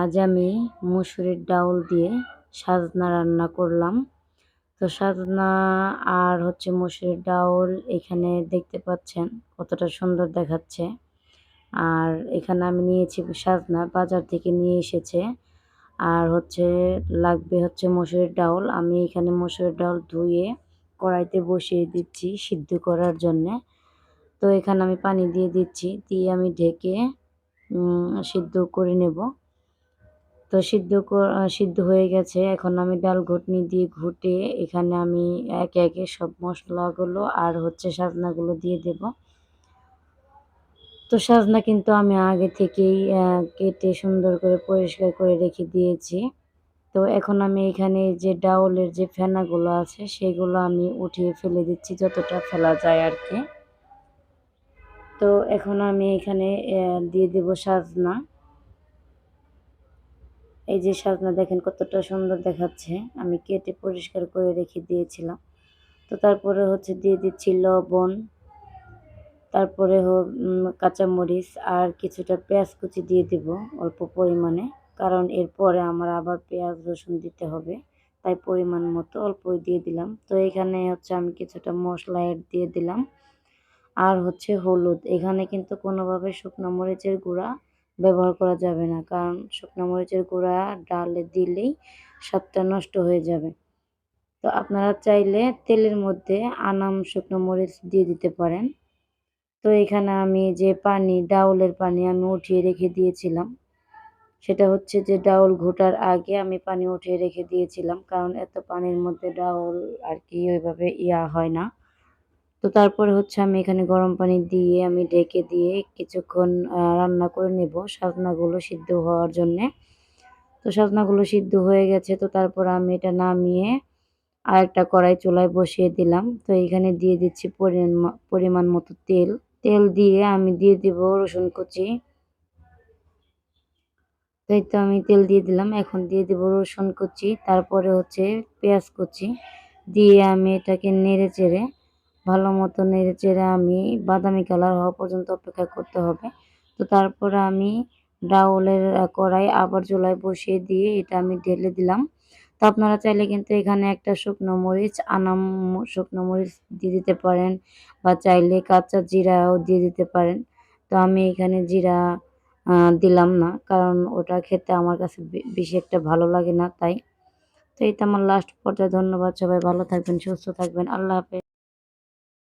আজ আমি মুসুরির ডাউল দিয়ে সাজনা রান্না করলাম। তো সাজনা আর হচ্ছে মুসুরির ডাউল এখানে দেখতে পাচ্ছেন কতটা সুন্দর দেখাচ্ছে। আর এখানে আমি নিয়েছি সাজনা, বাজার থেকে নিয়ে এসেছে। আর হচ্ছে লাগবে হচ্ছে মসুরের ডাউল। আমি এখানে মসুরের ডাউল ধুয়ে কড়াইতে বসিয়ে দিচ্ছি সিদ্ধ করার জন্যে। তো এখানে আমি পানি দিয়ে দিচ্ছি, দিয়ে আমি ঢেকে সিদ্ধ করে নেব। তো সিদ্ধ সিদ্ধ হয়ে গেছে। এখন আমি ডাল ঘুটনি দিয়ে ঘুটে এখানে আমি একে একে সব মশলাগুলো আর হচ্ছে সাজনাগুলো দিয়ে দেব। তো সাজনা কিন্তু আমি আগে থেকেই কেটে সুন্দর করে পরিষ্কার করে রেখে দিয়েছি। তো এখন আমি এখানে যে ডাউলের যে ফেনাগুলো আছে সেগুলো আমি উঠিয়ে ফেলে দিচ্ছি যতটা ফেলা যায় আর কি। তো এখন আমি এখানে দিয়ে দেব সাজনা। এই যে সাজনা দেখেন কতটা সুন্দর দেখাচ্ছে। আমি কেটে পরিষ্কার করে রেখে দিয়েছিলাম। তো তারপরে হচ্ছে দিয়ে দিচ্ছি লবণ, তারপরে কাঁচামরিচ আর কিছুটা পেঁয়াজ কুচি দিয়ে দেব অল্প পরিমাণে। কারণ এরপরে আমার আবার পেঁয়াজ রসুন দিতে হবে, তাই পরিমাণ মতো অল্পই দিয়ে দিলাম। তো এখানে হচ্ছে আমি কিছুটা মশলা অ্যাড দিয়ে দিলাম। আর হচ্ছে হলুদ, এখানে কিন্তু কোনোভাবে শুকনো মরিচের গুঁড়া ব্যবহার করা যাবে না। কারণ শুকনো মরিচের গুঁড়া ডালে দিলেই স্বাদটা নষ্ট হয়ে যাবে। তো আপনারা চাইলে তেলের মধ্যে আনাম শুকনো মরিচ দিয়ে দিতে পারেন। তো এখানে আমি যে পানি, ডাউলের পানি আমি উঠিয়ে রেখে দিয়েছিলাম। সেটা হচ্ছে যে ডাউল ঘোটার আগে আমি পানি উঠিয়ে রেখে দিয়েছিলাম। কারণ এত পানির মধ্যে ডাউল আর কি ওইভাবে ইয়া হয় না। তো তারপরে হচ্ছে আমি এখানে গরম পানি দিয়ে আমি ডেকে দিয়ে কিছুক্ষণ রান্না করে নেব সাজনাগুলো সিদ্ধ হওয়ার জন্যে। তো সাজনাগুলো সিদ্ধ হয়ে গেছে, তো তারপর আমি এটা নামিয়ে আর একটা কড়াই চুলায় বসিয়ে দিলাম। তো এখানে দিয়ে দিচ্ছি পরিমাণ মতো তেল। তেল দিয়ে আমি দিয়ে দিব রসুন কুচি। তাই তো আমি তেল দিয়ে দিলাম। এখন দিয়ে দেব রসুন কুচি, তারপরে হচ্ছে পেঁয়াজ কুচি। দিয়ে আমি এটাকে নেড়ে চেড়ে ভালো মতো নেড়ে চেড়ে আমি বাদামি কালার হওয়া পর্যন্ত অপেক্ষা করতে হবে। তো তারপরে আমি ডাউলের কড়াই আবার চুলায় বসিয়ে দিয়ে এটা আমি ঢেলে দিলাম। তো আপনারা চাইলে কিন্তু এখানে একটা শুকনো মরিচ, আনাম শুকনো মরিচ দিয়ে দিতে পারেন বা চাইলে কাঁচা জিরাও দিয়ে দিতে পারেন। তো আমি এখানে জিরা দিলাম না কারণ ওটা খেতে আমার কাছে বেশি একটা ভালো লাগে না তাই। তো তো আমার লাস্ট পর্যায়ে। ধন্যবাদ সবাই। ভালো থাকবেন, সুস্থ থাকবেন। আল্লাহ হাফেজ।